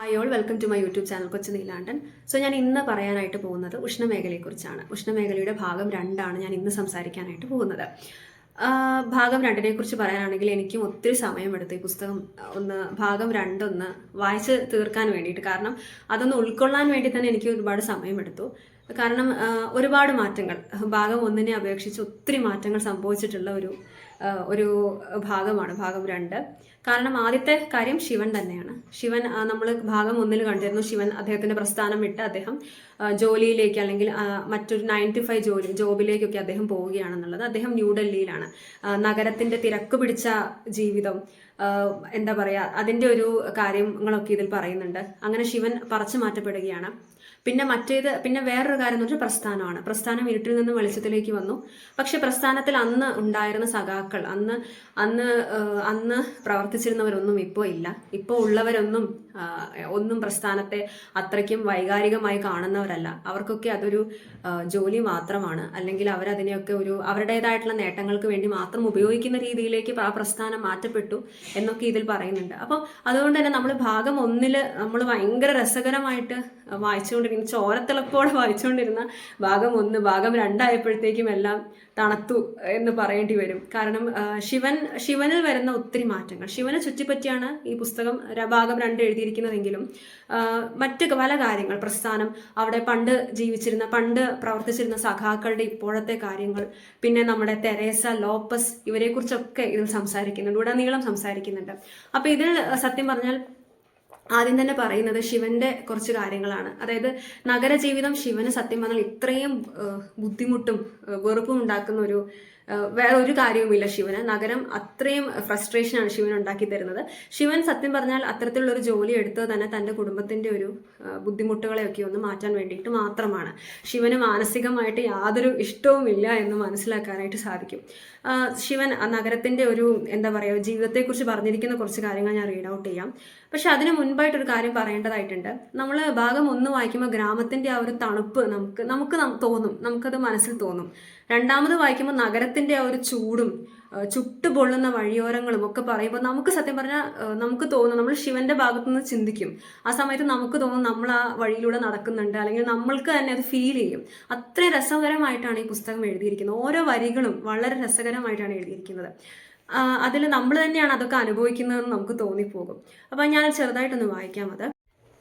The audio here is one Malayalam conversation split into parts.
Hi all welcome to my YouTube channel Kochu Neelandan so ഞാൻ ഇന്ന് പറയാനായിട്ട് പോകുന്നത് ഉഷ്ണമേഖലയെക്കുറിച്ചാണ്. ഉഷ്ണമേഖലയുടെ ഭാഗം രണ്ടാണ് ഞാൻ ഇന്ന് സംസാരിക്കാനായിട്ട് പോകുന്നത്. ഭാഗം രണ്ടിനെ കുറിച്ച് പറയാനാണെങ്കിൽ എനിക്കും ഒത്തിരി സമയമെടുത്തു ഈ പുസ്തകം ഒന്ന് ഭാഗം രണ്ടൊന്ന് വായിച്ച് തീർക്കാൻ വേണ്ടിയിട്ട്. കാരണം അതൊന്ന് ഉൾക്കൊള്ളാൻ വേണ്ടി തന്നെ എനിക്ക് ഒരുപാട് സമയമെടുത്തു കാരണം ഒരുപാട് മാറ്റങ്ങൾ. ഭാഗം ഒന്നിനെ അപേക്ഷിച്ച് ഒത്തിരി മാറ്റങ്ങൾ സംഭവിച്ചിട്ടുള്ള ഒരു ഒരു ഭാഗമാണ് ഭാഗം രണ്ട്. കാരണം ആദ്യത്തെ കാര്യം ശിവൻ തന്നെയാണ്. ശിവൻ നമ്മൾ ഭാഗം ഒന്നിൽ കണ്ടിരുന്നു. ശിവൻ അദ്ദേഹത്തിന്റെ പ്രസ്ഥാനം വിട്ട് അദ്ദേഹം ജോലിയിലേക്ക് അല്ലെങ്കിൽ മറ്റൊരു നയൻ ടു ഫൈവ് ജോലി ജോബിലേക്കൊക്കെ അദ്ദേഹം പോവുകയാണെന്നുള്ളത് അദ്ദേഹം ന്യൂഡൽഹിയിലാണ് നഗരത്തിന്റെ തിരക്ക് പിടിച്ച ജീവിതം എന്താ പറയാ അതിന്റെ ഒരു കാര്യങ്ങളൊക്കെ ഇതിൽ പറയുന്നുണ്ട്. അങ്ങനെ ശിവൻ പറിച്ചു മാറ്റപ്പെടുകയാണ്. പിന്നെ മറ്റേത് പിന്നെ വേറൊരു കാര്യം എന്ന് വെച്ചാൽ പ്രസ്ഥാനമാണ്. പ്രസ്ഥാനം ഇരുട്ടിൽ നിന്ന് വെളിച്ചത്തിലേക്ക് വന്നു. പക്ഷെ പ്രസ്ഥാനത്തിൽ അന്ന് ഉണ്ടായിരുന്ന സഖാക്കൾ അന്ന് അന്ന് അന്ന് പ്രവർത്തിച്ചിരുന്നവരൊന്നും ഇപ്പോൾ ഇല്ല. ഇപ്പോൾ ഉള്ളവരൊന്നും ഒന്നും പ്രസ്ഥാനത്തെ അത്രയ്ക്കും വൈകാരികമായി കാണുന്നവരല്ല. അവർക്കൊക്കെ അതൊരു ജോലി മാത്രമാണ്. അല്ലെങ്കിൽ അവരതിനെയൊക്കെ ഒരു അവരുടേതായിട്ടുള്ള നേട്ടങ്ങൾക്ക് വേണ്ടി മാത്രം ഉപയോഗിക്കുന്ന രീതിയിലേക്ക് ആ പ്രസ്ഥാനം മാറ്റപ്പെട്ടു എന്നൊക്കെ ഇതിൽ പറയുന്നുണ്ട്. അപ്പം അതുകൊണ്ട് തന്നെ നമ്മൾ ഭാഗം ഒന്നിൽ നമ്മൾ ഭയങ്കര രസകരമായിട്ട് വായിച്ചുകൊണ്ടിരിക്കുന്ന ചോരത്തിളപ്പോടെ വായിച്ചുകൊണ്ടിരുന്ന ഭാഗം ഒന്ന് ഭാഗം രണ്ടായപ്പോഴത്തേക്കും എല്ലാം തണുത്തു എന്ന് പറയേണ്ടി വരും. കാരണം ശിവൻ ശിവനിൽ വരുന്ന ഒത്തിരി മാറ്റങ്ങൾ. ശിവനെ ചുറ്റിപ്പറ്റിയാണ് ഈ പുസ്തകം ഭാഗം രണ്ട് എഴുതിയിരിക്കുന്നതെങ്കിലും മറ്റ് പല കാര്യങ്ങൾ. പ്രസ്ഥാനം അവിടെ പണ്ട് ജീവിച്ചിരുന്ന പണ്ട് പ്രവർത്തിച്ചിരുന്ന സഖാക്കളുടെ ഇപ്പോഴത്തെ കാര്യങ്ങൾ പിന്നെ നമ്മുടെ തെരേസ ലോപ്പസ് ഇവരെക്കുറിച്ചൊക്കെ ഇതിൽ സംസാരിക്കുന്നുണ്ട് ഉടനീളം സംസാരിക്കുന്നുണ്ട്. അപ്പൊ ഇതിൽ സത്യം പറഞ്ഞാൽ ആദ്യം തന്നെ പറയുന്നത് ശിവന്റെ കുറച്ച് കാര്യങ്ങളാണ്. അതായത് നഗരജീവിതം ശിവന് സത്യം പറഞ്ഞാൽ ഇത്രയും ബുദ്ധിമുട്ടും വെറുപ്പും ഉണ്ടാക്കുന്ന ഒരു വേറെ ഒരു കാര്യവുമില്ല ശിവന്. നഗരം അത്രയും ഫ്രസ്ട്രേഷനാണ് ശിവൻ ഉണ്ടാക്കി തരുന്നത്. ശിവൻ സത്യം പറഞ്ഞാൽ അത്തരത്തിലുള്ള ഒരു ജോലി എടുത്തത് തന്നെ തന്റെ കുടുംബത്തിന്റെ ഒരു ബുദ്ധിമുട്ടുകളെയൊക്കെ ഒന്ന് മാറ്റാൻ വേണ്ടിയിട്ട് മാത്രമാണ്. ശിവന് മാനസികമായിട്ട് യാതൊരു ഇഷ്ടവുമില്ല എന്ന് മനസ്സിലാക്കാനായിട്ട് സാധിക്കും. ശിവൻ ആ നഗരത്തിന്റെ ഒരു എന്താ പറയുക ജീവിതത്തെക്കുറിച്ച് പറഞ്ഞിരിക്കുന്ന കുറച്ച് കാര്യങ്ങൾ ഞാൻ റീഡ് ഔട്ട് ചെയ്യാം. പക്ഷെ അതിന് മുൻപായിട്ടൊരു കാര്യം പറയേണ്ടതായിട്ടുണ്ട്. നമ്മൾ ഭാഗം ഒന്ന് വായിക്കുമ്പോൾ ഗ്രാമത്തിന്റെ ആ ഒരു തണുപ്പ് നമുക്ക് നമുക്ക് തോന്നും. നമുക്കത് മനസ്സിൽ തോന്നും. രണ്ടാമത് വായിക്കുമ്പോൾ നഗരത്തിന്റെ ആ ഒരു ചൂടും ചുട്ടുപൊള്ളുന്ന വഴിയോരങ്ങളും ഒക്കെ പറയുമ്പോൾ നമുക്ക് സത്യം പറഞ്ഞാൽ നമുക്ക് തോന്നും നമ്മൾ ശിവന്റെ ഭാഗത്തുനിന്ന് ചിന്തിക്കും. ആ സമയത്ത് നമുക്ക് തോന്നും നമ്മൾ ആ വഴിയിലൂടെ നടക്കുന്നുണ്ട്. അല്ലെങ്കിൽ നമ്മൾക്ക് തന്നെ അത് ഫീൽ ചെയ്യും. അത്ര രസകരമായിട്ടാണ് ഈ പുസ്തകം എഴുതിയിരിക്കുന്നത്. ഓരോ വരികളും വളരെ രസകരമായിട്ടാണ് എഴുതിയിരിക്കുന്നത്. അതിൽ നമ്മൾ തന്നെയാണ് അതൊക്കെ അനുഭവിക്കുന്നതെന്ന് നമുക്ക് തോന്നിപ്പോകും. അപ്പം ഞാൻ ചെറുതായിട്ടൊന്ന് വായിക്കാം അത്.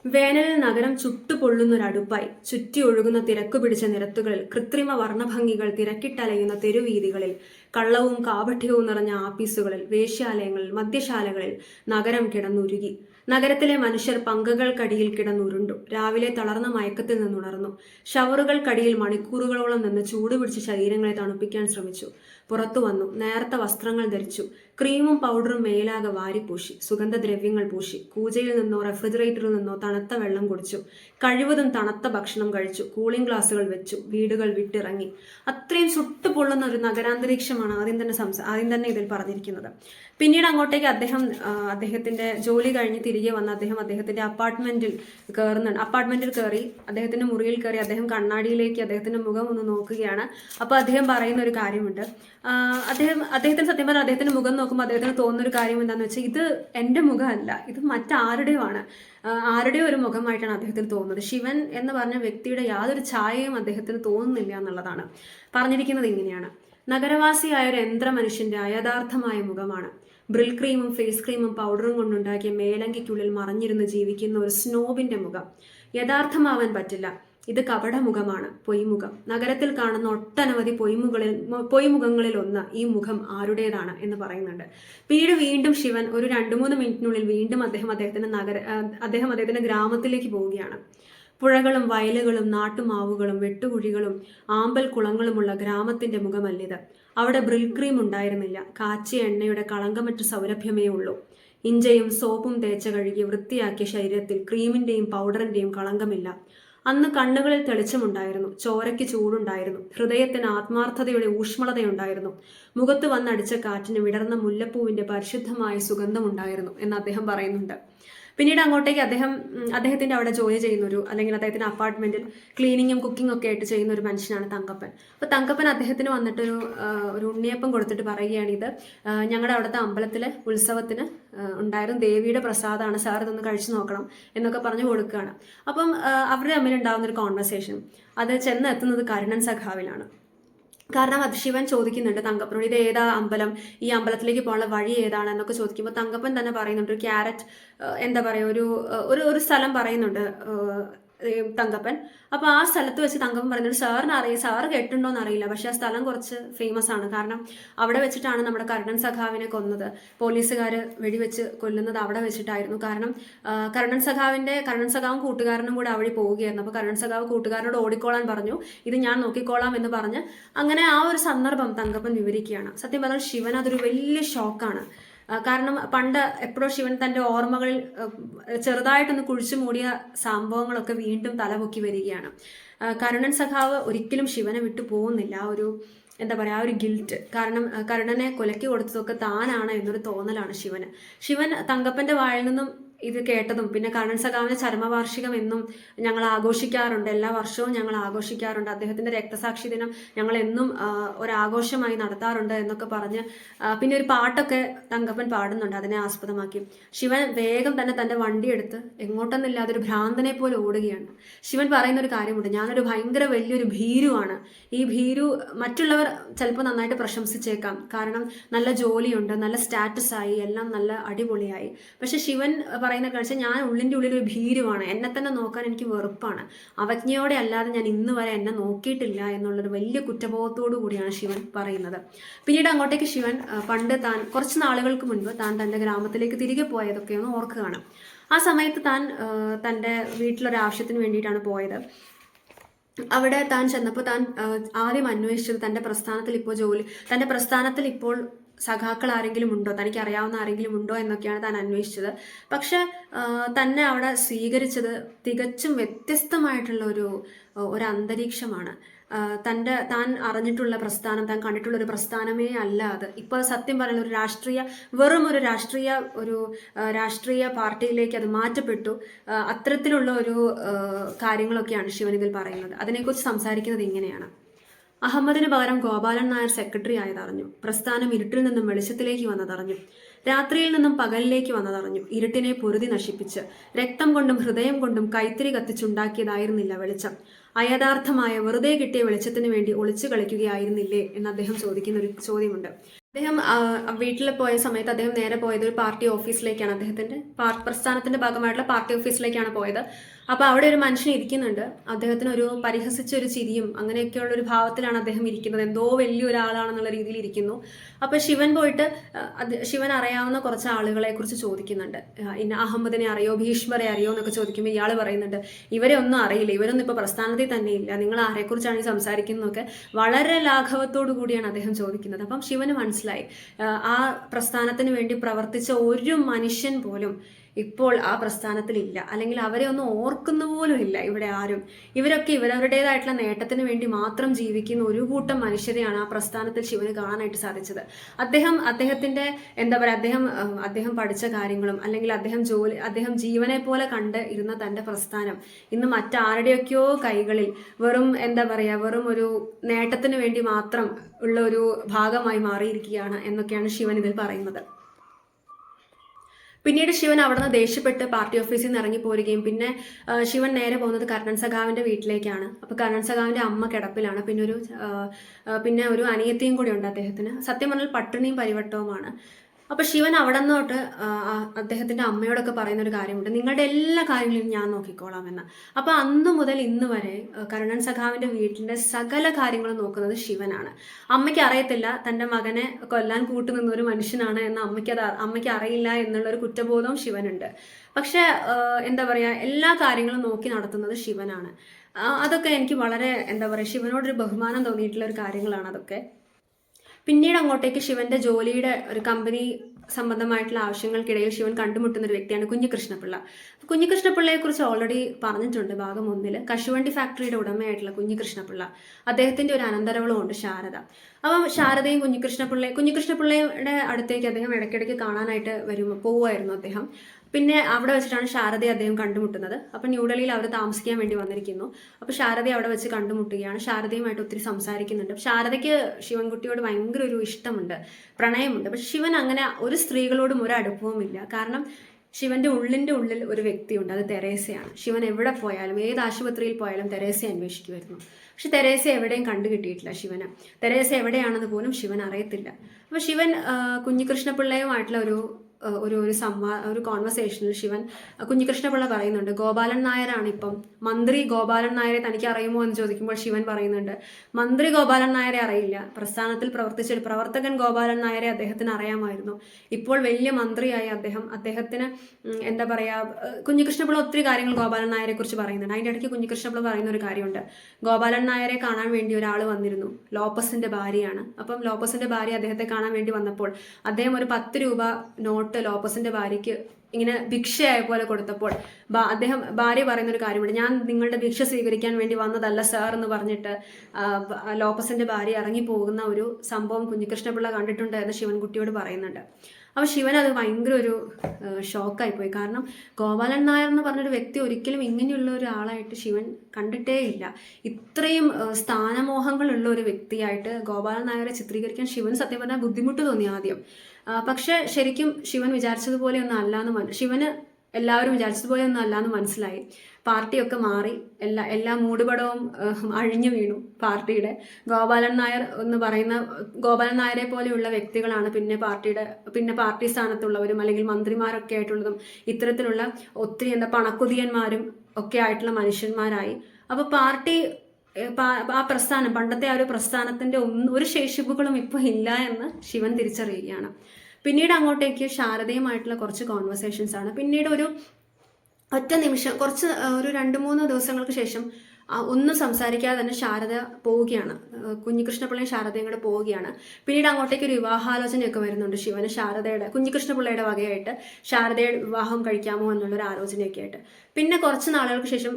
വേനലിൽ നഗരം ചുട്ടുപൊള്ളുന്നൊരടുപ്പായി ചുറ്റി ഒഴുകുന്ന തിരക്കു പിടിച്ച നിരത്തുകളിൽ കൃത്രിമ വർണഭംഗികൾ തിരക്കിട്ടലയുന്ന തെരുവീതികളിൽ കള്ളവും കാപഠ്യവും നിറഞ്ഞ ആപ്പീസുകളിൽ വേശ്യാലയങ്ങളിൽ മദ്യശാലകളിൽ നഗരം കിടന്നുരുകി. നഗരത്തിലെ മനുഷ്യർ പങ്കകൾക്കടിയിൽ കിടന്നുരുണ്ടു. രാവിലെ തളർന്ന മയക്കത്തിൽ നിന്നുണർന്നു. ഷവറുകൾക്കടിയിൽ മണിക്കൂറുകളോളം നിന്ന് ചൂടുപിടിച്ച് ശരീരങ്ങളെ തണുപ്പിക്കാൻ ശ്രമിച്ചു. പുറത്തു വന്നു. നേർത്ത വസ്ത്രങ്ങൾ ധരിച്ചു. ക്രീമും പൗഡറും മേലാകെ വാരിപ്പൂശി. സുഗന്ധദ്രവ്യങ്ങൾ പൂശി. കൂജയിൽ നിന്നോ റെഫ്രിജറേറ്ററിൽ നിന്നോ തണുത്ത വെള്ളം കുടിച്ചു. കഴിവതും തണുത്ത ഭക്ഷണം കഴിച്ചു കൂളിംഗ് ഗ്ലാസ്സുകൾ വെച്ചു വീടുകൾ വിട്ടിറങ്ങി. അത്രയും ചുട്ടുപൊള്ളുന്ന ഒരു നഗരാന്തരീക്ഷമാണ് ആദ്യം തന്നെ സംസാ ആദ്യം തന്നെ ഇതിൽ പറഞ്ഞിരിക്കുന്നത്. പിന്നീട് അങ്ങോട്ടേക്ക് അദ്ദേഹം അദ്ദേഹത്തിന്റെ ജോലി കഴിഞ്ഞ് തിരികെ വന്ന അദ്ദേഹം അദ്ദേഹത്തിന്റെ അപ്പാർട്ട്മെന്റിൽ കയറുന്നുണ്ട് അപ്പാർട്ട്മെന്റിൽ കയറി അദ്ദേഹത്തിന്റെ മുറിയിൽ കയറി അദ്ദേഹം കണ്ണാടിയിലേക്ക് അദ്ദേഹത്തിന്റെ മുഖം ഒന്ന് നോക്കുകയാണ്. അപ്പോൾ അദ്ദേഹം പറയുന്ന ഒരു കാര്യമുണ്ട്. അദ്ദേഹം അദ്ദേഹത്തിന് സത്യം പറഞ്ഞാൽ അദ്ദേഹത്തിന്റെ മുഖം നോക്കുമ്പോൾ അദ്ദേഹത്തിന് തോന്നുന്ന ഒരു കാര്യം എന്താണെന്ന് വെച്ചാൽ ഇത് എന്റെ മുഖമല്ല ഇത് മറ്റാരുടെയോ ആണ് ആരുടെയോ ഒരു മുഖമായിട്ടാണ് അദ്ദേഹത്തിന് തോന്നുന്നത്? ശിവൻ എന്ന് പറഞ്ഞ വ്യക്തിയുടെ യാതൊരു ഛായയും അദ്ദേഹത്തിന് തോന്നുന്നില്ല എന്നുള്ളതാണ്. പറഞ്ഞിരിക്കുന്നത് ഇങ്ങനെയാണ്. നഗരവാസിയായ ഒരു യന്ത്ര മനുഷ്യന്റെ അയഥാർത്ഥമായ മുഖമാണ്. ബ്രിൽ ക്രീമും ഫേസ് ക്രീമും പൗഡറും കൊണ്ടുണ്ടാക്കിയ മേലങ്കിക്കുള്ളിൽ മറഞ്ഞിരുന്ന് ജീവിക്കുന്ന ഒരു സ്നോബിന്റെ മുഖം. യഥാർത്ഥമാവാൻ പറ്റില്ല. ഇത് കപടമുഖമാണ് പൊയ്മുഖം. നഗരത്തിൽ കാണുന്ന ഒട്ടനവധി പൊയ്മുകളിൽ പൊയ്മുഖങ്ങളിൽ ഒന്ന് ഈ മുഖം ആരുടേതാണ് എന്ന് പറയുന്നുണ്ട്. പിന്നീട് വീണ്ടും ശിവൻ ഒരു രണ്ടു മൂന്ന് മിനിറ്റിനുള്ളിൽ വീണ്ടും അദ്ദേഹം അദ്ദേഹത്തിന്റെ നഗര അദ്ദേഹം അദ്ദേഹത്തിന്റെ ഗ്രാമത്തിലേക്ക് പോവുകയാണ്. പുഴകളും വയലുകളും നാട്ടുമാവുകളും വെട്ടുകുഴികളും ആമ്പൽ കുളങ്ങളുമുള്ള ഗ്രാമത്തിന്റെ മുഖമല്ലിത് അവിടെ ബ്രിൽക്രീം ഉണ്ടായിരുന്നില്ല. കാച്ചിയ എണ്ണയുടെ കളങ്കമറ്റ സൗരഭ്യമേ ഉള്ളൂ. ഇഞ്ചയും സോപ്പും തേച്ച കഴുകി വൃത്തിയാക്കിയ ശരീരത്തിൽ ക്രീമിന്റെയും പൗഡറിന്റെയും കളങ്കമില്ല. അന്ന് കണ്ണുകളിൽ തെളിച്ചമുണ്ടായിരുന്നു. ചോരയ്ക്ക് ചൂടുണ്ടായിരുന്നു. ഹൃദയത്തിന് ആത്മാർത്ഥതയുടെ ഊഷ്മളതയുണ്ടായിരുന്നു. മുഖത്ത് വന്നടിച്ച കാറ്റിന് വിടർന്ന മുല്ലപ്പൂവിന്റെ പരിശുദ്ധമായ സുഗന്ധമുണ്ടായിരുന്നു എന്ന് അദ്ദേഹം പറയുന്നുണ്ട്. പിന്നീട് അങ്ങോട്ടേക്ക് അദ്ദേഹം അദ്ദേഹത്തിന്റെ അവിടെ ജോലി ചെയ്യുന്ന ഒരു അല്ലെങ്കിൽ അദ്ദേഹത്തിന്റെ അപ്പാർട്ട്മെന്റിൽ ക്ലീനിങ്ങും കുക്കിംഗ് ഒക്കെ ആയിട്ട് ചെയ്യുന്ന ഒരു മനുഷ്യനാണ് തങ്കപ്പൻ. അപ്പോൾ തങ്കപ്പൻ അദ്ദേഹത്തിന് വന്നിട്ടൊരു ഒരു ഉണ്ണിയപ്പം കൊടുത്തിട്ട് പറയുകയാണ് ഇത് ഞങ്ങളുടെ അവിടുത്തെ അമ്പലത്തിലെ ഉത്സവത്തിന് ഉണ്ടായിരുന്ന ദേവിയുടെ പ്രസാദമാണ് സാർ ഇതൊന്ന് കഴിച്ചു നോക്കണം എന്നൊക്കെ പറഞ്ഞു കൊടുക്കുകയാണ്. അപ്പം അവരുടെ തമ്മിൽ ഉണ്ടാകുന്ന ഒരു കോൺവെർസേഷൻ അത് ചെന്നെത്തുന്നത് കരുണൻ സഖാവിലാണ്. കാരണം അത് ശിവൻ ചോദിക്കുന്നുണ്ട് തങ്കപ്പനോട് ഇത് ഏതാ അമ്പലം? ഈ അമ്പലത്തിലേക്ക് പോകാനുള്ള വഴി ഏതാണ്? എന്നൊക്കെ ചോദിക്കുമ്പോൾ തങ്കപ്പൻ തന്നെ പറയുന്നുണ്ട് ഒരു ക്യാരറ്റ് എന്താ പറയുക ഒരു ഒരു ഒരു സ്ഥലം പറയുന്നുണ്ട് തങ്കപ്പൻ. അപ്പോൾ ആ സ്ഥലത്ത് വെച്ച് തങ്കപ്പൻ പറയുന്നത് സാറിന് അറിയാം സാറ് കേട്ടിട്ടുണ്ടോ എന്ന് അറിയില്ല. പക്ഷേ ആ സ്ഥലം കുറച്ച് ഫേമസ് ആണ്. കാരണം അവിടെ വെച്ചിട്ടാണ് നമ്മുടെ കരുണൻ സഖാവിനെ കൊന്നത്. പോലീസുകാർ വെടിവെച്ച് കൊല്ലുന്നത് അവിടെ വെച്ചിട്ടായിരുന്നു. കാരണം കരുണൻ സഖാവിന്റെ കരുണൻ സഖാവും കൂട്ടുകാരനും കൂടെ അവിടെ പോവുകയായിരുന്നു. അപ്പോൾ കരുണൻ സഖാവ് കൂട്ടുകാരനോട് ഓടിക്കോളാൻ പറഞ്ഞു. ഇത് ഞാൻ നോക്കിക്കോളാം എന്ന് പറഞ്ഞ് അങ്ങനെ ആ ഒരു സന്ദർഭം തങ്കപ്പൻ വിവരിക്കുകയാണ്. സത്യം പറഞ്ഞാൽ ശിവൻ അതൊരു വലിയ ഷോക്കാണ് കാരണം പണ്ട് എപ്പോഴോ ശിവൻ തന്റെ ഓർമ്മകളിൽ ചെറുതായിട്ടൊന്ന് കുഴിച്ചു മൂടിയ സംഭവങ്ങളൊക്കെ വീണ്ടും തലപൊക്കി വരികയാണ്. കരുണൻ സഖാവ് ഒരിക്കലും ശിവനെ വിട്ടു പോകുന്നില്ല. ആ ഒരു എന്താ പറയുക ആ ഒരു ഗിൽറ്റ് കാരണം കരുണനെ കൊലക്കി കൊടുത്തതൊക്കെ താനാണ് എന്നൊരു തോന്നലാണ് ശിവന്. ശിവൻ തങ്കപ്പന്റെ വായിൽ നിന്നും ഇത് കേട്ടതും. പിന്നെ സഖാവിന്റെ ചരമവാർഷികം എന്നും ഞങ്ങൾ ആഘോഷിക്കാറുണ്ട്. എല്ലാ വർഷവും ഞങ്ങൾ ആഘോഷിക്കാറുണ്ട്. അദ്ദേഹത്തിന്റെ രക്തസാക്ഷി ദിനം ഞങ്ങൾ എന്നും ഒരാഘോഷമായി നടത്താറുണ്ട് എന്നൊക്കെ പറഞ്ഞ് പിന്നെ ഒരു പാട്ടൊക്കെ തങ്കപ്പൻ പാടുന്നുണ്ട്. അതിനെ ആസ്പദമാക്കി. ശിവൻ വേഗം തന്നെ തന്റെ വണ്ടി എടുത്ത് എങ്ങോട്ടെന്നില്ലാതെ ഒരു ഭ്രാന്തനെ പോലെ ഓടുകയാണ്. ശിവൻ പറയുന്ന ഒരു കാര്യമുണ്ട്. ഞാനൊരു ഭയങ്കര വലിയൊരു ഭീരുവാണ്. ഈ ഭീരു മറ്റുള്ളവർ ചിലപ്പോൾ നന്നായിട്ട് പ്രശംസിച്ചേക്കാം. കാരണം നല്ല ജോലിയുണ്ട് നല്ല സ്റ്റാറ്റസ് ആയി എല്ലാം നല്ല അടിപൊളിയായി. പക്ഷെ ശിവൻ പറയുന്ന കാഴ്ച ഞാൻ ഉള്ളിന്റെ ഉള്ളിൽ ഒരു ഭീരുവാണ്. എന്നെ തന്നെ നോക്കാൻ എനിക്ക് വെറുപ്പാണ്. അവജ്ഞയോടെ അല്ലാതെ ഞാൻ ഇന്ന് വരെ എന്നെ നോക്കിയിട്ടില്ല എന്നുള്ളൊരു വലിയ കുറ്റബോധത്തോടു കൂടിയാണ് ശിവൻ പറയുന്നത്. പിന്നീട് അങ്ങോട്ടേക്ക് ശിവൻ പണ്ട് താൻ കുറച്ച് നാളുകൾക്ക് മുൻപ് താൻ തന്റെ ഗ്രാമത്തിലേക്ക് തിരികെ പോയതൊക്കെ ഒന്ന് ഓർക്കുകയാണ് ആ സമയത്ത് താൻ തന്റെ വീട്ടിലൊരാവശ്യത്തിന് വേണ്ടിയിട്ടാണ് പോയത്. അവിടെ താൻ ചെന്നപ്പോൾ താൻ ആദ്യം അന്വേഷിച്ചത് തന്റെ പ്രസ്ഥാനത്തിൽ ഇപ്പോൾ ജോലി തന്റെ പ്രസ്ഥാനത്തിൽ ഇപ്പോൾ സഖാക്കൾ ആരെങ്കിലും ഉണ്ടോ? തനിക്ക് അറിയാവുന്ന ആരെങ്കിലും ഉണ്ടോ എന്നൊക്കെയാണ് താൻ അന്വേഷിച്ചത്. പക്ഷെ തന്നെ അവിടെ സ്വീകരിച്ചത് തികച്ചും വ്യത്യസ്തമായിട്ടുള്ള ഒരു ഒരു അന്തരീക്ഷമാണ്. തന്റെ താൻ അറിഞ്ഞിട്ടുള്ള പ്രസ്ഥാനം താൻ കണ്ടിട്ടുള്ള ഒരു പ്രസ്ഥാനമേ അല്ല അത്. ഇപ്പോൾ സത്യം പറയുന്ന ഒരു രാഷ്ട്രീയ വെറും ഒരു രാഷ്ട്രീയ ഒരു രാഷ്ട്രീയ പാർട്ടിയിലേക്ക് അത് മാറ്റപ്പെട്ടു. അത്തരത്തിലുള്ള ഒരു കാര്യങ്ങളൊക്കെയാണ് ശിവനിതിൽ പറയുന്നത്. അതിനെക്കുറിച്ച് സംസാരിക്കുന്നത് ഇങ്ങനെയാണ്. അഹമ്മദിന് പകരം ഗോപാലൻ നായർ സെക്രട്ടറി ആയതറിഞ്ഞു. പ്രസ്ഥാനം ഇരുട്ടിൽ നിന്നും വെളിച്ചത്തിലേക്ക് വന്നതറിഞ്ഞു. രാത്രിയിൽ നിന്നും പകലിലേക്ക് വന്നതറിഞ്ഞു. ഇരുട്ടിനെ പൊരുതി നശിപ്പിച്ച് രക്തം കൊണ്ടും ഹൃദയം കൊണ്ടും കൈത്തിരി കത്തിച്ചുണ്ടാക്കിയതായിരുന്നില്ല വെളിച്ചം. അയഥാർത്ഥമായ വെറുതെ കിട്ടിയ വെളിച്ചത്തിന് വേണ്ടി ഒളിച്ചു കളിക്കുകയായിരുന്നില്ലേ എന്ന് അദ്ദേഹം ചോദിക്കുന്ന ഒരു ചോദ്യമുണ്ട്. അദ്ദേഹം വീട്ടിൽ പോയ സമയത്ത് അദ്ദേഹം നേരെ പോയത് ഒരു പാർട്ടി ഓഫീസിലേക്കാണ്. അദ്ദേഹത്തിന്റെ പാർട്ടി പ്രസ്ഥാനത്തിന്റെ ഭാഗമായിട്ടുള്ള പാർട്ടി ഓഫീസിലേക്കാണ് പോയത്. അപ്പൊ അവിടെ ഒരു മനുഷ്യൻ ഇരിക്കുന്നുണ്ട്. അദ്ദേഹത്തിന് ഒരു പരിഹസിച്ച ഒരു ചിരിയും അങ്ങനെയൊക്കെയുള്ള ഒരു ഭാവത്തിലാണ് അദ്ദേഹം ഇരിക്കുന്നത്. എന്തോ വലിയ ഒരാളാണെന്നുള്ള രീതിയിൽ ഇരിക്കുന്നു. അപ്പൊ ശിവൻ പോയിട്ട് ശിവൻ അറിയാവുന്ന കുറച്ച് ആളുകളെ കുറിച്ച് ചോദിക്കുന്നുണ്ട്. ഇന്ന അഹമ്മദിനെ അറിയോ ഭീഷ്മരെ അറിയോ എന്നൊക്കെ ചോദിക്കുമ്പോൾ ഇയാൾ പറയുന്നുണ്ട് ഇവരെ ഒന്നും അറിയില്ല. ഇവരൊന്നും ഇപ്പൊ പ്രസ്ഥാനത്തിൽ തന്നെ ഇല്ല നിങ്ങൾ ആരെക്കുറിച്ചാണ് ഈ സംസാരിക്കുന്നതൊക്കെ വളരെ ലാഘവത്തോടു കൂടിയാണ് അദ്ദേഹം ചോദിക്കുന്നത്. അപ്പം ശിവന് മനസ്സിലായി. ആ പ്രസ്ഥാനത്തിന് വേണ്ടി പ്രവർത്തിച്ച ഒരു മനുഷ്യൻ പോലും ഇപ്പോൾ ആ പ്രസ്ഥാനത്തിലില്ല അല്ലെങ്കിൽ അവരെ ഒന്നും ഓർക്കുന്ന പോലും ഇല്ല ഇവിടെ ആരും. ഇവരൊക്കെ ഇവരവരുടേതായിട്ടുള്ള നേട്ടത്തിന് വേണ്ടി മാത്രം ജീവിക്കുന്ന ഒരു കൂട്ടം മനുഷ്യരെയാണ് ആ പ്രസ്ഥാനത്തിൽ ശിവന് കാണാനായിട്ട് സാധിച്ചത്. അദ്ദേഹം അദ്ദേഹത്തിന്റെ എന്താ പറയുക അദ്ദേഹം അദ്ദേഹം പഠിച്ച കാര്യങ്ങളും അല്ലെങ്കിൽ അദ്ദേഹം ജോലി അദ്ദേഹം ജീവനെ പോലെ കണ്ട് ഇരുന്ന തന്റെ പ്രസ്ഥാനം ഇന്ന് മറ്റാരുടെയൊക്കെയോ കൈകളിൽ വെറും എന്താ പറയുക വെറും ഒരു നേട്ടത്തിന് വേണ്ടി മാത്രം ഉള്ള ഒരു ഭാഗമായി മാറിയിരിക്കുകയാണ് എന്നൊക്കെയാണ് ശിവൻ ഇതിൽ പറയുന്നത്. പിന്നീട് ശിവൻ അവിടെ നിന്ന് ദേഷ്യപ്പെട്ട് പാർട്ടി ഓഫീസിൽ നിന്ന് ഇറങ്ങി പോരുകയും പിന്നെ ശിവൻ നേരെ പോകുന്നത് കർണൻ സഖാവിന്റെ വീട്ടിലേക്കാണ്. അപ്പൊ കർണൻ സഖാവിന്റെ അമ്മ കിടപ്പിലാണ്. പിന്നെ ഒരു പിന്നെ ഒരു അനിയത്തിയും കൂടി ഉണ്ട് അദ്ദേഹത്തിന്. സത്യം പറഞ്ഞാൽ പട്ടിണിയും പരിവട്ടവുമാണ്. അപ്പൊ ശിവൻ അവിടെ നിന്ന് ആ, അദ്ദേഹത്തിന്റെ അമ്മയോടൊക്കെ പറയുന്ന ഒരു കാര്യമുണ്ട്. നിങ്ങളുടെ എല്ലാ കാര്യങ്ങളും ഞാൻ നോക്കിക്കോളാം എന്ന് അപ്പൊ അന്ന് മുതൽ ഇന്ന് വരെ കരുണൻ സഖാവിന്റെ വീട്ടിന്റെ സകല കാര്യങ്ങളും നോക്കുന്നത് ശിവനാണ്. അമ്മയ്ക്ക് അറിയത്തില്ല തന്റെ മകനെ കൊല്ലാൻ കൂട്ടുനിന്ന ഒരു മനുഷ്യനാണ് എന്ന് അമ്മയ്ക്ക് അത് അമ്മയ്ക്ക് അറിയില്ല എന്നുള്ള ഒരു കുറ്റബോധവും ശിവനുണ്ട്. പക്ഷെ എന്താ പറയാ എല്ലാ കാര്യങ്ങളും നോക്കി നടത്തുന്നത് ശിവനാണ്. അതൊക്കെ എനിക്ക് വളരെ എന്താ പറയുക ശിവനോടൊരു ബഹുമാനം തോന്നിയിട്ടുള്ള ഒരു കാര്യങ്ങളാണ് അതൊക്കെ. പിന്നീട് അങ്ങോട്ടേക്ക് ശിവന്റെ ജോലിയുടെ ഒരു കമ്പനി സംബന്ധമായിട്ടുള്ള ആവശ്യങ്ങൾക്കിടയിൽ ശിവൻ കണ്ടുമുട്ടുന്ന ഒരു വ്യക്തിയാണ് കുഞ്ഞികൃഷ്ണപിള്ള. കുഞ്ഞികൃഷ്ണപിള്ളയെ കുറിച്ച് ഓൾറെഡി പറഞ്ഞിട്ടുണ്ട് ഭാഗം ഒന്നിൽ. കശുവണ്ടി ഫാക്ടറിയുടെ ഉടമയായിട്ടുള്ള കുഞ്ഞികൃഷ്ണപിള്ള. അദ്ദേഹത്തിന്റെ ഒരു അനന്തരവളും ഉണ്ട് ശാരദ. അപ്പം ശാരദയും കുഞ്ഞികൃഷ്ണപിള്ളയും കുഞ്ഞികൃഷ്ണപിള്ളയുടെ അടുത്തേക്ക് അദ്ദേഹം ഇടയ്ക്കിടയ്ക്ക് കാണാനായിട്ട് വരുമ്പോൾ പോവുമായിരുന്നു അദ്ദേഹം. പിന്നെ അവിടെ വെച്ചിട്ടാണ് ശാരദയെ അദ്ദേഹം കണ്ടുമുട്ടുന്നത്. അപ്പോൾ ന്യൂഡൽഹിയിൽ അവർ താമസിക്കാൻ വേണ്ടി വന്നിരിക്കുന്നു. അപ്പോൾ ശാരദയെ അവിടെ വെച്ച് കണ്ടുമുട്ടുകയാണ്. ശാരദയുമായിട്ട് ഒത്തിരി സംസാരിക്കുന്നുണ്ട്. ശാരദയ്ക്ക് ശിവൻകുട്ടിയോട് ഭയങ്കര ഒരു ഇഷ്ടമുണ്ട് പ്രണയമുണ്ട്. പക്ഷെ ശിവൻ അങ്ങനെ ഒരു സ്ത്രീകളോടും ഒരു അടുപ്പവുമില്ല കാരണം ശിവന്റെ ഉള്ളിന്റെ ഉള്ളിൽ ഒരു വ്യക്തിയുണ്ട് അത് തെരേസയാണ്. ശിവൻ എവിടെ പോയാലും ഏത് ആശുപത്രിയിൽ പോയാലും തെരേസയെ അന്വേഷിക്കുമായിരുന്നു. പക്ഷെ തെരേസ എവിടെയും കണ്ടു കിട്ടിയിട്ടില്ല ശിവന്. തെരേസ എവിടെയാണെന്ന് പോലും ശിവൻ അറിയത്തില്ല. അപ്പൊ ശിവൻ കുഞ്ഞികൃഷ്ണപിള്ളയുമായിട്ടുള്ള ഒരു ഒരു ഒരു സംവാ ഒരു കോൺവെർസേഷനിൽ ശിവൻ. കുഞ്ഞികൃഷ്ണപിള്ള പറയുന്നുണ്ട് ഗോപാലൻ നായരാണ് ഇപ്പം. മന്ത്രി ഗോപാലൻ നായരെ തനിക്ക് അറിയുമോ എന്ന് ചോദിക്കുമ്പോൾ ശിവൻ പറയുന്നുണ്ട് മന്ത്രി ഗോപാലൻ നായരെ അറിയില്ല. പ്രസ്ഥാനത്തിൽ പ്രവർത്തിച്ച ഒരു പ്രവർത്തകൻ ഗോപാലൻ നായരെ അദ്ദേഹത്തിന് അറിയാമായിരുന്നു. ഇപ്പോൾ വലിയ മന്ത്രിയായി അദ്ദേഹം അദ്ദേഹത്തിന് എന്താ പറയുക കുഞ്ഞികൃഷ്ണപിള്ള ഒത്തിരി കാര്യങ്ങൾ ഗോപാലൻ നായരെ കുറിച്ച് പറയുന്നുണ്ട്. അതിന്റെ ഇടയ്ക്ക് കുഞ്ഞികൃഷ്ണപിള്ള പറയുന്ന ഒരു കാര്യമുണ്ട്. ഗോപാലൻ നായരെ കാണാൻ വേണ്ടി ഒരാൾ വന്നിരുന്നു. ലോപ്പസിന്റെ ഭാര്യയാണ്. അപ്പം ലോപ്പസിന്റെ ഭാര്യ അദ്ദേഹത്തെ കാണാൻ വേണ്ടി വന്നപ്പോൾ അദ്ദേഹം ഒരു പത്ത് രൂപ നോട്ട് ലോപ്പസിന്റെ ഭാര്യയ്ക്ക് ഇങ്ങനെ ഭിക്ഷയായ പോലെ കൊടുത്തപ്പോൾ അദ്ദേഹം ഭാര്യ പറയുന്ന ഒരു കാര്യമുണ്ട്. ഞാൻ നിങ്ങളുടെ ഭിക്ഷ സ്വീകരിക്കാൻ വേണ്ടി വന്നതല്ല സാർ എന്ന് പറഞ്ഞിട്ട് ലോപ്പസിന്റെ ഭാര്യ ഇറങ്ങി പോകുന്ന ഒരു സംഭവം കുഞ്ഞികൃഷ്ണപിള്ള കണ്ടിട്ടുണ്ട് എന്ന് ശിവൻകുട്ടിയോട് പറയുന്നുണ്ട്. അപ്പോൾ ശിവൻ അത് ഭയങ്കര ഒരു ഷോക്കായി പോയി. കാരണം ഗോപാലൻ നായർ എന്ന് പറഞ്ഞൊരു വ്യക്തി ഒരിക്കലും ഇങ്ങനെയുള്ള ഒരാളായിട്ട് ശിവൻ കണ്ടിട്ടേ ഇല്ല. ഇത്രയും സ്ഥാനമോഹങ്ങളുള്ള ഒരു വ്യക്തിയായിട്ട് ഗോപാലൻ നായരെ ചിത്രീകരിക്കാൻ ശിവൻ സത്യം പറഞ്ഞാൽ ബുദ്ധിമുട്ട് തോന്നി ആദ്യം. പക്ഷെ ശരിക്കും ശിവൻ വിചാരിച്ചതുപോലെ ഒന്നും അല്ലാന്ന് ശിവന് എല്ലാവരും വിചാരിച്ചതുപോലെ ഒന്നും അല്ലാന്ന് മനസ്സിലായി. പാർട്ടിയൊക്കെ മാറി എല്ലാ എല്ലാ മൂടുപടവും അഴിഞ്ഞു വീണു പാർട്ടിയുടെ. ഗോപാലൻ നായർ എന്ന് പറയുന്ന ഗോപാലൻ നായരെ പോലെയുള്ള വ്യക്തികളാണ് പിന്നെ പാർട്ടിയുടെ പിന്നെ പാർട്ടി സ്ഥാനത്തുള്ളവരും അല്ലെങ്കിൽ മന്ത്രിമാരൊക്കെ ആയിട്ടുള്ളതും. ഇത്തരത്തിലുള്ള ഒത്തിരി എന്താ പണക്കുതിയന്മാരും ഒക്കെ ആയിട്ടുള്ള മനുഷ്യന്മാരായി. അപ്പോൾ പാർട്ടി ആ പ്രസ്ഥാനം പണ്ടത്തെ ആ ഒരു പ്രസ്ഥാനത്തിന്റെ ഒന്ന് ഒരു ശേഷിപ്പുകളും ഇപ്പോൾ ഇല്ല എന്ന് ശിവൻ തിരിച്ചറിയുകയാണ്. പിന്നീട് അങ്ങോട്ടേക്ക് ശാരദയുമായിട്ടുള്ള കുറച്ച് കോൺവെർസേഷൻസ് ആണ്. പിന്നീട് ഒരു ഒറ്റ നിമിഷം കുറച്ച് ഒരു രണ്ട് മൂന്ന് ദിവസങ്ങൾക്ക് ശേഷം ഒന്നും സംസാരിക്കാതെ തന്നെ ശാരദ പോവുകയാണ്. കുഞ്ഞികൃഷ്ണപിള്ളയും ശാരദയും കൂടെ പോവുകയാണ്. പിന്നീട് അങ്ങോട്ടേക്ക് ഒരു വിവാഹാലോചനയൊക്കെ വരുന്നുണ്ട് ശിവന് ശാരദയുടെ കുഞ്ഞികൃഷ്ണപിള്ളയുടെ വകയായിട്ട്. ശാരദയുടെ വിവാഹം കഴിക്കാമോ എന്നുള്ളൊരു ആലോചനയൊക്കെ ആയിട്ട്. പിന്നെ കുറച്ച് നാളുകൾക്ക് ശേഷം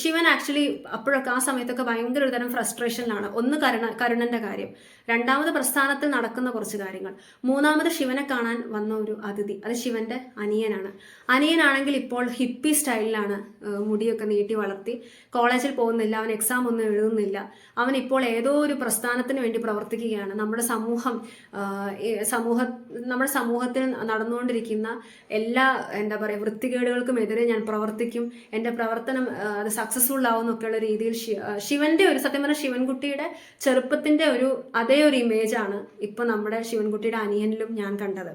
ശിവൻ ആക്ച്വലി അപ്പോഴൊക്കെ ആ സമയത്തൊക്കെ ഭയങ്കര ഒരു തരം ഫ്രസ്ട്രേഷനിലാണ് ഒന്ന് കരുണ കരുണന്റെ കാര്യം. രണ്ടാമത് പ്രസ്ഥാനത്തിൽ നടക്കുന്ന കുറച്ച് കാര്യങ്ങൾ. മൂന്നാമത് ശിവനെ കാണാൻ വന്ന ഒരു അതിഥി. അത് ശിവന്റെ അനിയനാണ്. അനിയനാണെങ്കിൽ ഇപ്പോൾ ഹിപ്പി സ്റ്റൈലിലാണ് മുടിയൊക്കെ നീട്ടി വളർത്തി. കോളേജിൽ പോകുന്നില്ല അവൻ എക്സാം ഒന്നും എഴുതുന്നില്ല. അവൻ ഇപ്പോൾ ഏതോ ഒരു പ്രസ്ഥാനത്തിന് വേണ്ടി പ്രവർത്തിക്കുകയാണ്. നമ്മുടെ സമൂഹം സമൂഹ നമ്മുടെ സമൂഹത്തിൽ നടന്നുകൊണ്ടിരിക്കുന്ന എല്ലാ എന്താ പറയുക വൃത്തികേടുകൾക്കും എതിരെ ഞാൻ പ്രവർത്തിക്കും എന്റെ പ്രവർത്തനം അത് സക്സസ്ഫുൾ ആവും എന്നൊക്കെയുള്ള രീതിയിൽ ശിവന്റെ ഒരു സത്യം പറഞ്ഞാൽ ശിവൻകുട്ടിയുടെ ചെറുപ്പത്തിന്റെ ഒരു അതേ ഒരു ഇമേജാണ് ഇപ്പൊ നമ്മുടെ ശിവൻകുട്ടിയുടെ അനിയനിലും ഞാൻ കണ്ടത്.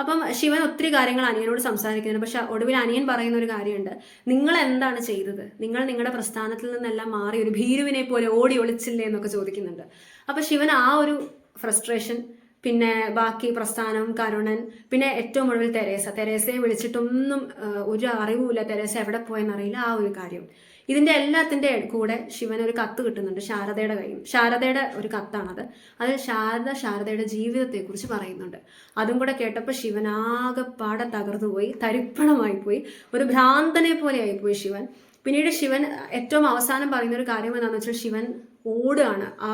അപ്പം ശിവൻ ഒത്തിരി കാര്യങ്ങൾ അനിയനോട് സംസാരിക്കുന്നുണ്ട്. പക്ഷെ ഒടുവിൽ അനിയൻ പറയുന്ന ഒരു കാര്യമുണ്ട്. നിങ്ങൾ എന്താണ് ചെയ്തത്? നിങ്ങൾ നിങ്ങളുടെ പ്രസ്ഥാനത്തിൽ നിന്നെല്ലാം മാറി ഒരു ഭീരുവിനെ പോലെ ഓടി ഒളിച്ചില്ലേ എന്നൊക്കെ ചോദിക്കുന്നുണ്ട്. അപ്പൊ ശിവൻ ആ ഒരു ഫ്രസ്ട്രേഷൻ പിന്നെ ബാക്കി പ്രസ്ഥാനം കരുണൻ പിന്നെ ഏറ്റവും ഒടുവിൽ തെരേസ. തെരേസയെ വിളിച്ചിട്ടൊന്നും ഒരു അറിവുമില്ല തെരേസ എവിടെ പോയെന്നറിയില്ല ആ ഒരു കാര്യം. ഇതിന്റെ എല്ലാത്തിന്റെ കൂടെ ശിവൻ ഒരു കത്ത് കിട്ടുന്നുണ്ട് ശാരദയുടെ കയ്യിൽ. ശാരദയുടെ ഒരു കത്താണത്. അതിൽ ശാരദ ശാരദയുടെ ജീവിതത്തെക്കുറിച്ച് പറയുന്നുണ്ട്. അതും കൂടെ കേട്ടപ്പോൾ ശിവൻ ആകെപ്പാടെ തകർന്നു പോയി തരിപ്പണമായി പോയി ഒരു ഭ്രാന്തനെ പോലെ ആയിപ്പോയി ശിവൻ. പിന്നീട് ശിവൻ ഏറ്റവും അവസാനം പറയുന്ന ഒരു കാര്യം എന്താണെന്ന് വെച്ചാൽ ശിവൻ ഓടുകയാണ്. ആ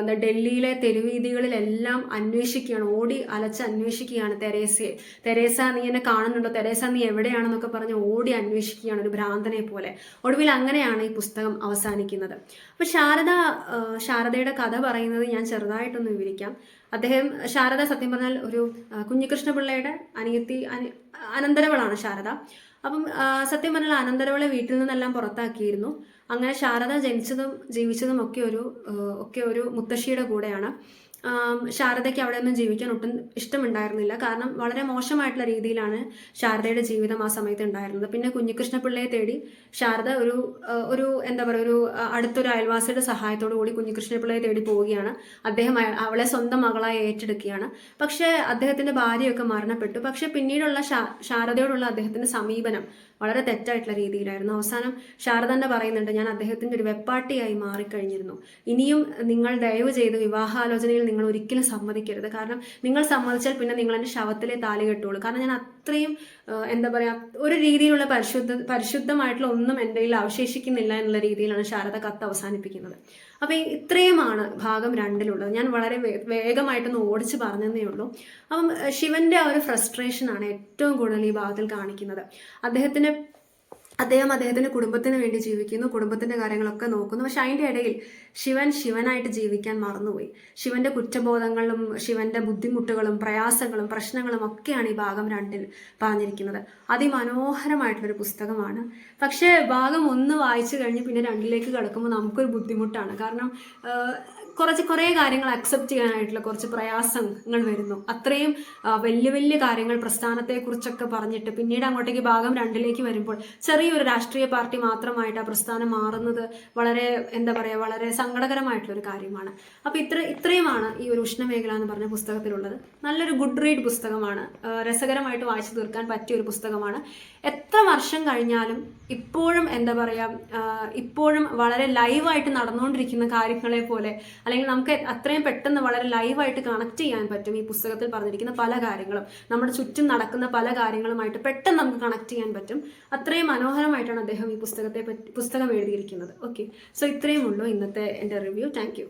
എന്താ ഡൽഹിയിലെ തെരുവീതികളിലെല്ലാം അന്വേഷിക്കുകയാണ്. ഓടി അലച്ച് അന്വേഷിക്കുകയാണ് തെരേസയെ തെരേസ നീ എന്നെ കാണുന്നുണ്ടോ? തെരേസ നീ എവിടെയാണെന്നൊക്കെ പറഞ്ഞ് ഓടി അന്വേഷിക്കുകയാണ് ഒരു ഭ്രാന്തനെ പോലെ. ഒടുവിൽ അങ്ങനെയാണ് ഈ പുസ്തകം അവസാനിക്കുന്നത്. അപ്പൊ ശാരദ ശാരദയുടെ കഥ പറയുന്നത് ഞാൻ ചെറുതായിട്ടൊന്ന് വിവരിക്കാം. അദ്ദേഹം ശാരദ സത്യം പറഞ്ഞാൽ ഒരു കുഞ്ഞികൃഷ്ണപിള്ളയുടെ അനിയത്തി അനന്തരവളാണ് ശാരദ. അപ്പം സത്യം പറഞ്ഞാൽ അനന്തരവളെ വീട്ടിൽ നിന്നെല്ലാം പുറത്താക്കിയിരുന്നു. അങ്ങനെ ശാരദ ജനിച്ചതും ജീവിച്ചതും ഒക്കെ ഒരു ഒക്കെ ഒരു മുത്തശ്ശിയുടെ കൂടെയാണ്. ശാരദയ്ക്ക് അവിടെ ഒന്നും ജീവിക്കാൻ ഒട്ടും ഇഷ്ടമുണ്ടായിരുന്നില്ല. കാരണം വളരെ മോശമായിട്ടുള്ള രീതിയിലാണ് ശാരദയുടെ ജീവിതം ആ സമയത്ത് ഉണ്ടായിരുന്നത്. പിന്നെ കുഞ്ഞികൃഷ്ണപിള്ളയെ തേടി ശാരദ ഒരു ഒരു എന്താ പറയുക ഒരു അടുത്തൊരു അയൽവാസിയുടെ സഹായത്തോടു കൂടി കുഞ്ഞികൃഷ്ണപിള്ളയെ തേടി പോവുകയാണ്. അദ്ദേഹം അവളെ സ്വന്തം മകളായി ഏറ്റെടുക്കുകയാണ്. പക്ഷേ അദ്ദേഹത്തിന്റെ ഭാര്യയൊക്കെ മരണപ്പെട്ടു. പക്ഷെ പിന്നീടുള്ള ശാരദയോടുള്ള അദ്ദേഹത്തിന്റെ സമീപനം വളരെ തെറ്റായിട്ടുള്ള രീതിയിലായിരുന്നു. അവസാനം ശാരദ തന്നെ പറയുന്നുണ്ട് ഞാൻ അദ്ദേഹത്തിന്റെ ഒരു വെപ്പാട്ടിയായി മാറിക്കഴിഞ്ഞിരുന്നു. ഇനിയും നിങ്ങൾ ദയവ് ചെയ്ത് വിവാഹാലോചനയിൽ നിങ്ങൾ ഒരിക്കലും സമ്മതിക്കരുത്. കാരണം നിങ്ങൾ സമ്മതിച്ചാൽ പിന്നെ നിങ്ങൾ എന്റെ ശവത്തിലെ താലി കെട്ടുള്ളൂ കാരണം ഞാൻ അത്രയും എന്താ പറയാ ഒരു രീതിയിലുള്ള പരിശുദ്ധ പരിശുദ്ധമായിട്ടുള്ള ഒന്നും എന്റെ കയ്യിൽ അവശേഷിക്കുന്നില്ല എന്നുള്ള രീതിയിലാണ് ശാരദ കത്ത് അവസാനിപ്പിക്കുന്നത്. അപ്പോൾ ഇത്രയുമാണ് ഭാഗം രണ്ടിലുള്ളത്. ഞാൻ വളരെ വേഗമായിട്ടൊന്ന് ഓടിച്ച് പറഞ്ഞതേ ഉള്ളൂ. അപ്പം ശിവന്റെ ആ ഒരു ഫ്രസ്ട്രേഷനാണ് ഏറ്റവും കൂടുതൽ ഈ ഭാഗത്തിൽ കാണിക്കുന്നത്. അദ്ദേഹത്തിന് അദ്ദേഹം അദ്ദേഹത്തിന്റെ കുടുംബത്തിന് വേണ്ടി ജീവിക്കുന്നു കുടുംബത്തിന്റെ കാര്യങ്ങളൊക്കെ നോക്കുന്നു. പക്ഷെ അതിന്റെ ഇടയിൽ ശിവൻ ശിവനായിട്ട് ജീവിക്കാൻ മറന്നുപോയി. ശിവന്റെ കുറ്റബോധങ്ങളും ശിവന്റെ ബുദ്ധിമുട്ടുകളും പ്രയാസങ്ങളും പ്രശ്നങ്ങളും ഒക്കെയാണ് ഈ ഭാഗം രണ്ടിൽ പറഞ്ഞിരിക്കുന്നത്. അതിമനോഹരമായിട്ടുള്ളൊരു പുസ്തകമാണ്. പക്ഷേ ഭാഗം ഒന്ന് വായിച്ചു കഴിഞ്ഞ് പിന്നെ രണ്ടിലേക്ക് കിടക്കുമ്പോൾ നമുക്കൊരു ബുദ്ധിമുട്ടാണ്. കാരണം കുറച്ച് കുറേ കാര്യങ്ങൾ അക്സെപ്റ്റ് ചെയ്യാനായിട്ടുള്ള കുറച്ച് പ്രയാസങ്ങൾ വരുന്നു. അത്രയും വലിയ വലിയ കാര്യങ്ങൾ പ്രസ്ഥാനത്തെക്കുറിച്ചൊക്കെ പറഞ്ഞിട്ട് പിന്നീട് അങ്ങോട്ടേക്ക് ഭാഗം രണ്ടിലേക്ക് വരുമ്പോൾ ചെറിയൊരു രാഷ്ട്രീയ പാർട്ടി മാത്രമായിട്ട് ആ പ്രസ്ഥാനം മാറുന്നത് വളരെ എന്താ പറയുക വളരെ സങ്കടകരമായിട്ടുള്ള ഒരു കാര്യമാണ്. അപ്പോൾ ഇത്ര ഇത്രയുമാണ് ഈ ഒരു ഉഷ്ണമേഖല എന്ന് പറഞ്ഞ പുസ്തകത്തിലുള്ളത്. നല്ലൊരു ഗുഡ് റീഡ് പുസ്തകമാണ്. രസകരമായിട്ട് വായിച്ചു തീർക്കാൻ പറ്റിയ ഒരു പുസ്തകമാണ്. എത്ര വർഷം കഴിഞ്ഞാലും ഇപ്പോഴും എന്താ പറയുക ഇപ്പോഴും വളരെ ലൈവായിട്ട് നടന്നുകൊണ്ടിരിക്കുന്ന കാര്യങ്ങളെ പോലെ അല്ലെങ്കിൽ നമുക്ക് അത്രയും പെട്ടെന്ന് വളരെ ലൈവായിട്ട് കണക്ട് ചെയ്യാൻ പറ്റും ഈ പുസ്തകത്തിൽ പറഞ്ഞിരിക്കുന്ന പല കാര്യങ്ങളും. നമ്മുടെ ചുറ്റും നടക്കുന്ന പല കാര്യങ്ങളുമായിട്ട് പെട്ടെന്ന് നമുക്ക് കണക്ട് ചെയ്യാൻ പറ്റും. അത്രയും മനോഹരമായിട്ടാണ് അദ്ദേഹം ഈ പുസ്തകത്തെ പുസ്തകം എഴുതിയിരിക്കുന്നത്. ഓക്കെ സോ ഇത്രയും ഉള്ളൂ ഇന്നത്തെ എന്റെ റിവ്യൂ. താങ്ക്